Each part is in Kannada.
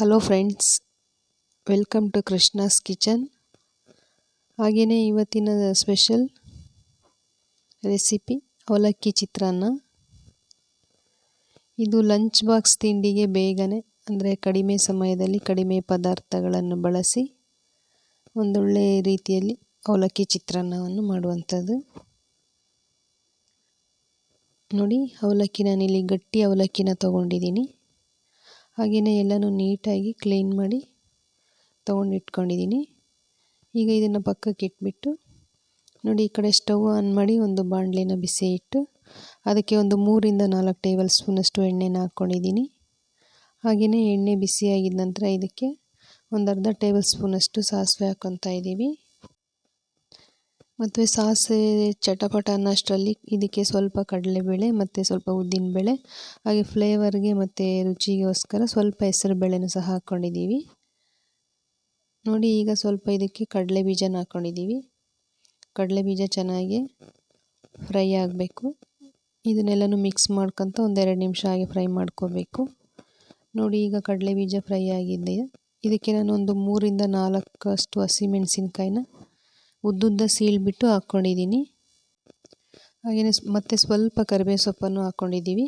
Hello friends welcome to Krishna's kitchen ಹಾಗೆಯೇ ಇವತ್ತಿನ ಸ್ಪೆಷಲ್ ರೆಸಿಪಿ ಅವಲಕ್ಕಿ ಚಿತ್ರಾನ್ನ. ಇದು ಲಂಚ್ ಬಾಕ್ಸ್ ತಿಂಡಿಗೆ ಬೇಗನೆ, ಅಂದರೆ ಕಡಿಮೆ ಸಮಯದಲ್ಲಿ ಕಡಿಮೆ ಪದಾರ್ಥಗಳನ್ನು ಬಳಸಿ ಒಂದೊಳ್ಳೆ ರೀತಿಯಲ್ಲಿ ಅವಲಕ್ಕಿ ಚಿತ್ರಾನ್ನವನ್ನು ಮಾಡುವಂಥದ್ದು. ನೋಡಿ ಅವಲಕ್ಕಿ ನಾನಿಲ್ಲಿ ಗಟ್ಟಿ ಅವಲಕ್ಕಿನ ತೊಗೊಂಡಿದ್ದೀನಿ. ಹಾಗೆಯೇ ಎಲ್ಲನೂ ನೀಟಾಗಿ ಕ್ಲೀನ್ ಮಾಡಿ ತೊಗೊಂಡು ಇಟ್ಕೊಂಡಿದ್ದೀನಿ ಈಗ ಇದನ್ನು ಪಕ್ಕಕ್ಕೆ ಇಟ್ಬಿಟ್ಟು ನೋಡಿ, ಈ ಕಡೆ ಸ್ಟವ್ ಆನ್ ಮಾಡಿ ಒಂದು ಬಾಣಲೆನ ಬಿಸಿ ಇಟ್ಟು ಅದಕ್ಕೆ ಒಂದು ಮೂರಿಂದ ನಾಲ್ಕು ಟೇಬಲ್ ಸ್ಪೂನಷ್ಟು ಎಣ್ಣೆನ ಹಾಕ್ಕೊಂಡಿದ್ದೀನಿ ಹಾಗೆಯೇ ಎಣ್ಣೆ ಬಿಸಿಯಾಗಿದ ನಂತರ ಇದಕ್ಕೆ ಒಂದು ಅರ್ಧ ಟೇಬಲ್ ಸ್ಪೂನಷ್ಟು ಸಾಸಿವೆ ಹಾಕ್ಕೊತಾ ಇದ್ದೀವಿ ಮತ್ತು ಸಾಸ್, ಚಟಪಟ ಅನ್ನೋಷ್ಟರಲ್ಲಿ ಇದಕ್ಕೆ ಸ್ವಲ್ಪ ಕಡಲೆಬೇಳೆ ಮತ್ತು ಸ್ವಲ್ಪ ಉದ್ದಿನಬೇಳೆ ಹಾಗೆ ಫ್ಲೇವರ್ಗೆ ಮತ್ತು ರುಚಿಗೋಸ್ಕರ ಸ್ವಲ್ಪ ಹೆಸರು ಬೇಳೆನೂ ಸಹ ಹಾಕ್ಕೊಂಡಿದ್ದೀವಿ. ನೋಡಿ ಈಗ ಸ್ವಲ್ಪ ಇದಕ್ಕೆ ಕಡಲೆ ಬೀಜನ ಹಾಕ್ಕೊಂಡಿದ್ದೀವಿ. ಕಡಲೆ ಬೀಜ ಚೆನ್ನಾಗಿ ಫ್ರೈ ಆಗಬೇಕು. ಇದನ್ನೆಲ್ಲನೂ ಮಿಕ್ಸ್ ಮಾಡ್ಕೊತ ಒಂದೆರಡು ನಿಮಿಷ ಹಾಗೆ ಫ್ರೈ ಮಾಡ್ಕೋಬೇಕು. ನೋಡಿ ಈಗ ಕಡಲೆ ಬೀಜ ಫ್ರೈ ಆಗಿದೆ ಇದಕ್ಕೆ ನಾನು ಒಂದು ಮೂರಿಂದ ನಾಲ್ಕಷ್ಟು ಹಸಿಮೆಣಸಿನ್ಕಾಯಿನ ಉದ್ದುದ್ದ ಸೀಳ್ಬಿಟ್ಟು ಹಾಕ್ಕೊಂಡಿದ್ದೀನಿ. ಹಾಗೆಯೇ ಮತ್ತೆ ಸ್ವಲ್ಪ ಕರಿಬೇವು ಸೊಪ್ಪನ್ನು ಹಾಕ್ಕೊಂಡಿದ್ದೀವಿ.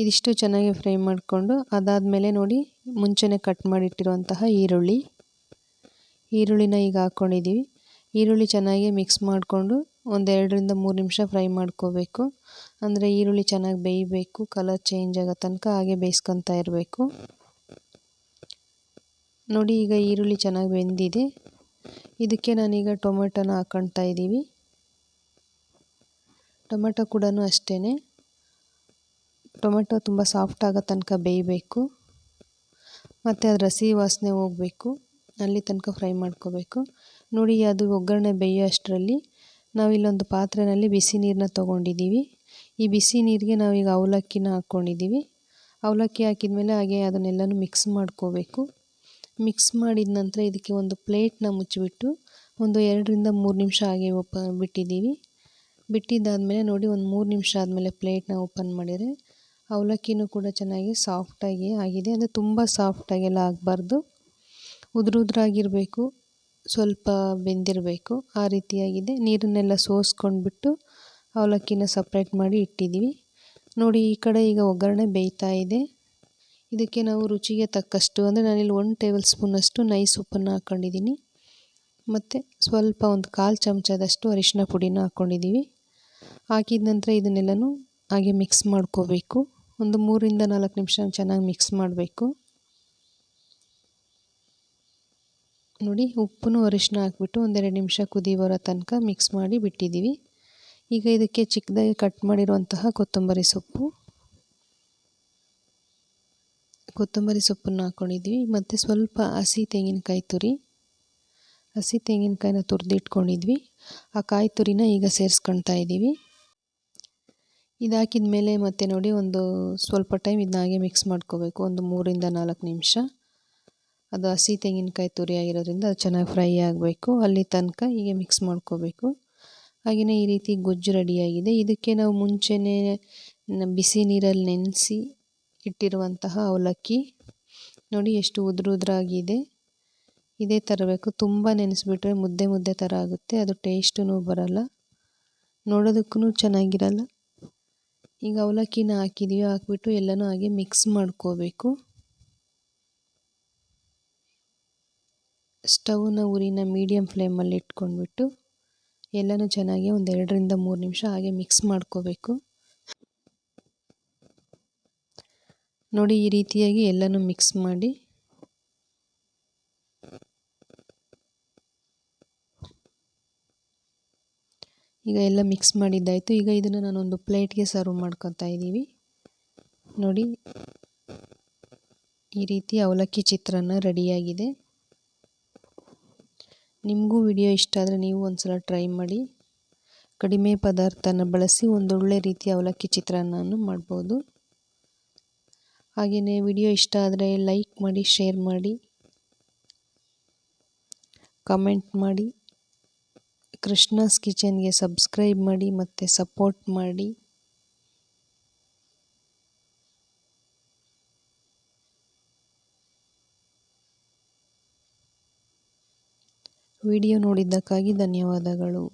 ಇದಿಷ್ಟು ಚೆನ್ನಾಗಿ ಫ್ರೈ ಮಾಡಿಕೊಂಡು ಅದಾದಮೇಲೆ ನೋಡಿ ಮುಂಚೆನೇ ಕಟ್ ಮಾಡಿಟ್ಟಿರುವಂತಹ ಈರುಳ್ಳಿ. ಈರುಳ್ಳಿನ ಈಗ ಹಾಕ್ಕೊಂಡಿದ್ದೀವಿ. ಈರುಳ್ಳಿ ಚೆನ್ನಾಗಿ ಮಿಕ್ಸ್ ಮಾಡಿಕೊಂಡು ಒಂದೆರಡರಿಂದ ಮೂರು ನಿಮಿಷ ಫ್ರೈ ಮಾಡ್ಕೋಬೇಕು. ಅಂದರೆ ಈರುಳ್ಳಿ ಚೆನ್ನಾಗಿ ಬೇಯಬೇಕು, ಕಲರ್ ಚೇಂಜ್ ಆಗೋ ತನಕ ಹಾಗೆ ಬೇಯಿಸ್ಕೊತಾ ಇರಬೇಕು. ನೋಡಿ ಈಗ ಈರುಳ್ಳಿ ಚೆನ್ನಾಗಿ ಬೆಂದಿದೆ. ಇದಕ್ಕೆ ನಾನೀಗ ಟೊಮೆಟೊನ ಹಾಕೊಳ್ತಾ ಇದ್ದೀವಿ. ಟೊಮೆಟೊ ಕೂಡ ಅಷ್ಟೇ ಟೊಮೆಟೊ ತುಂಬ ಸಾಫ್ಟ್ ಆಗೋ ತನಕ ಬೇಯಬೇಕು. ಮತ್ತು ಅದು ಹಸಿ ವಾಸನೆ ಹೋಗಬೇಕು. ಅಲ್ಲಿ ತನಕ ಫ್ರೈ ಮಾಡ್ಕೋಬೇಕು. ನೋಡಿ, ಅದು ಒಗ್ಗರಣೆ ಬೇಯೋ ಅಷ್ಟರಲ್ಲಿ ನಾವಿಲ್ಲೊಂದು ಪಾತ್ರೆಯಲ್ಲಿ ಬಿಸಿ ನೀರನ್ನ ತೊಗೊಂಡಿದ್ದೀವಿ. ಈ ಬಿಸಿ ನೀರಿಗೆ ನಾವೀಗ ಅವಲಕ್ಕಿನ ಹಾಕ್ಕೊಂಡಿದ್ದೀವಿ ಅವಲಕ್ಕಿ ಹಾಕಿದ ಮೇಲೆ ಹಾಗೆ ಅದನ್ನೆಲ್ಲನೂ ಮಿಕ್ಸ್ ಮಾಡ್ಕೋಬೇಕು. ಮಿಕ್ಸ್ ಮಾಡಿದ ನಂತರ ಇದಕ್ಕೆ ಒಂದು ಪ್ಲೇಟ್ನ ಮುಚ್ಚಿಬಿಟ್ಟು ಒಂದು ಎರಡರಿಂದ ಮೂರು ನಿಮಿಷ ಹಾಗೆ ಓಪ ಬಿಟ್ಟಿದ್ದೀವಿ. ಬಿಟ್ಟಿದ್ದಾದಮೇಲೆ ನೋಡಿ ಒಂದು ಮೂರು ನಿಮಿಷ ಆದಮೇಲೆ ಪ್ಲೇಟ್ನ ಓಪನ್ ಮಾಡಿದರೆ ಅವಲಕ್ಕಿನೂ ಕೂಡ ಚೆನ್ನಾಗಿ ಸಾಫ್ಟಾಗಿ ಆಗಿದೆ. ಅಂದರೆ ತುಂಬ ಸಾಫ್ಟಾಗೆಲ್ಲ ಆಗಬಾರ್ದು. ಉದುರುದ್ರಾಗಿರಬೇಕು, ಸ್ವಲ್ಪ ಬೆಂದಿರಬೇಕು, ಆ ರೀತಿಯಾಗಿದೆ ನೀರನ್ನೆಲ್ಲ ಸೋಸ್ಕೊಂಡ್ಬಿಟ್ಟು ಅವಲಕ್ಕಿನ ಸಪ್ರೇಟ್ ಮಾಡಿ ಇಟ್ಟಿದ್ದೀವಿ. ನೋಡಿ ಈ ಕಡೆ ಈಗ ಒಗ್ಗರಣೆ ಬೇಯ್ತಾ ಇದೆ. ಇದಕ್ಕೆ ನಾವು ರುಚಿಗೆ ತಕ್ಕಷ್ಟು, ಅಂದರೆ ನಾನಿಲ್ಲಿ ಒಂದು ಟೇಬಲ್ ಸ್ಪೂನಷ್ಟು ನೈಸ್ ಉಪ್ಪನ್ನು ಹಾಕ್ಕೊಂಡಿದ್ದೀನಿ. ಮತ್ತು ಸ್ವಲ್ಪ ಒಂದು ಕಾಲು ಚಮಚದಷ್ಟು ಅರಿಶಿನ ಪುಡಿನ ಹಾಕ್ಕೊಂಡಿದ್ದೀವಿ. ಹಾಕಿದ ನಂತರ ಇದನ್ನೆಲ್ಲನೂ ಹಾಗೆ ಮಿಕ್ಸ್ ಮಾಡ್ಕೋಬೇಕು. ಒಂದು ಮೂರಿಂದ ನಾಲ್ಕು ನಿಮಿಷ ಚೆನ್ನಾಗಿ ಮಿಕ್ಸ್ ಮಾಡಬೇಕು. ನೋಡಿ ಉಪ್ಪು ಅರಿಶಿನ ಹಾಕ್ಬಿಟ್ಟು ಒಂದೆರಡು ನಿಮಿಷ ಕುದಿ ಬರೋ ತನಕ ಮಿಕ್ಸ್ ಮಾಡಿ ಬಿಟ್ಟಿದ್ದೀವಿ. ಈಗ ಇದಕ್ಕೆ ಚಿಕ್ಕದಾಗಿ ಕಟ್ ಮಾಡಿರುವಂತಹ ಕೊತ್ತಂಬರಿ ಸೊಪ್ಪು. ಕೊತ್ತಂಬರಿ ಸೊಪ್ಪನ್ನು ಹಾಕ್ಕೊಂಡಿದ್ದೀವಿ ಮತ್ತು ಸ್ವಲ್ಪ ಹಸಿ ತೆಂಗಿನಕಾಯಿ ತುರಿ, ಹಸಿ ತೆಂಗಿನಕಾಯಿನ ತುರಿದಿಟ್ಕೊಂಡಿದ್ವಿ. ಆ ಕಾಯಿ ತುರಿನ ಈಗ ಸೇರಿಸ್ಕೊಳ್ತಾ ಇದ್ದೀವಿ. ಇದಾಕಿದ ಮೇಲೆ ಮತ್ತೆ ನೋಡಿ ಒಂದು ಸ್ವಲ್ಪ ಟೈಮ್ ಇದನ್ನ ಹಾಗೆ ಮಿಕ್ಸ್ ಮಾಡ್ಕೋಬೇಕು. ಒಂದು ಮೂರಿಂದ ನಾಲ್ಕು ನಿಮಿಷ. ಅದು ಹಸಿ ತೆಂಗಿನಕಾಯಿ ತುರಿ ಆಗಿರೋದ್ರಿಂದ ಅದು ಚೆನ್ನಾಗಿ ಫ್ರೈ ಆಗಬೇಕು. ಅಲ್ಲಿ ತನಕ ಹೀಗೆ ಮಿಕ್ಸ್ ಮಾಡ್ಕೋಬೇಕು. ಹಾಗೆಯೇ ಈ ರೀತಿ ಗೊಜ್ಜು ರೆಡಿಯಾಗಿದೆ ಇದಕ್ಕೆ ನಾವು ಮುಂಚೆನೇ ಬಿಸಿ ನೀರಲ್ಲಿ ನೆನೆಸಿ ಇಟ್ಟಿರುವಂತಹ ಅವಲಕ್ಕಿ. ನೋಡಿ ಎಷ್ಟು ಉದುರು ಉದ್ರಾಗಿದೆ. ಇದೇ ತರಬೇಕು. ತುಂಬ ನೆನೆಸ್ಬಿಟ್ರೆ ಮುದ್ದೆ ಮುದ್ದೆ ಥರ ಆಗುತ್ತೆ. ಅದು ಟೇಸ್ಟೂ ಬರಲ್ಲ. ನೋಡೋದಕ್ಕೂ ಚೆನ್ನಾಗಿರಲ್ಲ. ಈಗ ಅವಲಕ್ಕಿನ ಹಾಕಿದೀವಿ. ಹಾಕ್ಬಿಟ್ಟು ಎಲ್ಲನೂ ಹಾಗೆ ಮಿಕ್ಸ್ ಮಾಡ್ಕೋಬೇಕು. ಸ್ಟವ್ನ ಉರಿನ ಮೀಡಿಯಮ್ ಫ್ಲೇಮಲ್ಲಿ ಇಟ್ಕೊಂಡ್ಬಿಟ್ಟು ಎಲ್ಲನೂ ಚೆನ್ನಾಗಿ ಒಂದು ಎರಡರಿಂದ ಮೂರು ನಿಮಿಷ ಹಾಗೆ ಮಿಕ್ಸ್ ಮಾಡ್ಕೋಬೇಕು. ನೋಡಿ ಈ ರೀತಿಯಾಗಿ ಎಲ್ಲನೂ ಮಿಕ್ಸ್ ಮಾಡಿ. ಈಗ ಎಲ್ಲ ಮಿಕ್ಸ್ ಮಾಡಿದ್ದಾಯಿತು. ಈಗ ಇದನ್ನು ನಾನೊಂದು ಪ್ಲೇಟ್ಗೆ ಸರ್ವ್ ಮಾಡ್ಕೊತಾ ಇದ್ದೀವಿ. ನೋಡಿ, ಈ ರೀತಿ ಅವಲಕ್ಕಿ ಚಿತ್ರಾನ್ನ ರೆಡಿಯಾಗಿದೆ. ನಿಮಗೂ ವಿಡಿಯೋ ಇಷ್ಟ ಆದರೆ ನೀವು ಒಂದು ಸಲ ಟ್ರೈ ಮಾಡಿ. ಕಡಿಮೆ ಪದಾರ್ಥನ ಬಳಸಿ ಒಂದೊಳ್ಳೆ ರೀತಿಯ ಅವಲಕ್ಕಿ ಚಿತ್ರಾನ್ನವನ್ನು ಮಾಡ್ಬೋದು. ಹಾಗೆಯೇ ವಿಡಿಯೋ ಇಷ್ಟ ಆದರೆ ಲೈಕ್ ಮಾಡಿ, ಶೇರ್ ಮಾಡಿ, ಕಮೆಂಟ್ ಮಾಡಿ, ಕೃಷ್ಣಸ್ ಕಿಚನ್ಗೆ ಸಬ್ಸ್ಕ್ರೈಬ್ ಮಾಡಿ ಮತ್ತು ಸಪೋರ್ಟ್ ಮಾಡಿ. ವಿಡಿಯೋ ನೋಡಿದ್ದಕ್ಕಾಗಿ ಧನ್ಯವಾದಗಳು.